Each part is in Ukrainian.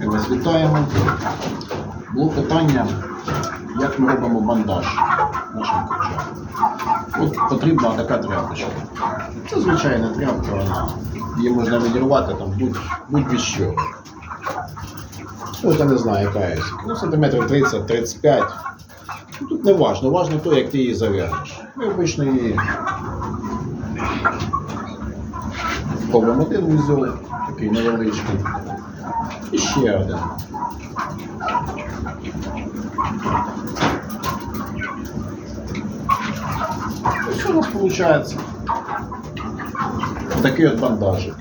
Ми вас вітаємо. Було питання, як ми робимо бандаж нашим курчатам. От потрібна така тряпочка. Це звичайна тряпка, вона. Її можна відірвати там будь, будь від що. Ну, я не знаю, яка є. Ну, сантиметрів 30-35. Ну, тут не важно, важно то, як ти її зав'яжеш. Ми обично її робимо один вузол, такий невеличкий. І ще один. І що у нас виходить? Такий от бандажик.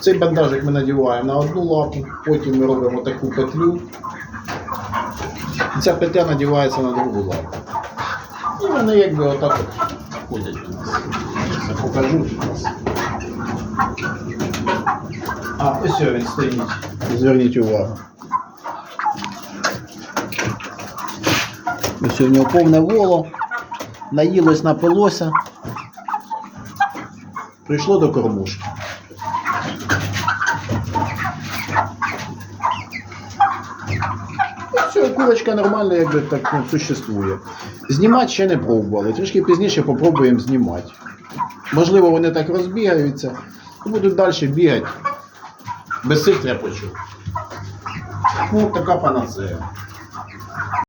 Цей бандажик ми надіваємо на одну лапу, потім ми робимо таку петлю. Ця петля надівається на другу лапу. І вони якби отак от ходять у нас. Я покажу зараз. А, ось він стоїть. Зверніть увагу. Ось у нього повне воло, наїлось, напилося. Прийшло до кормушки. Все, курочка нормально якби так ну, существує. Знімати ще не пробували. Трішки пізніше попробуємо знімати. Можливо, вони так розбігаються будуть далі бігати без цих тряпочок. Ну, така панацея.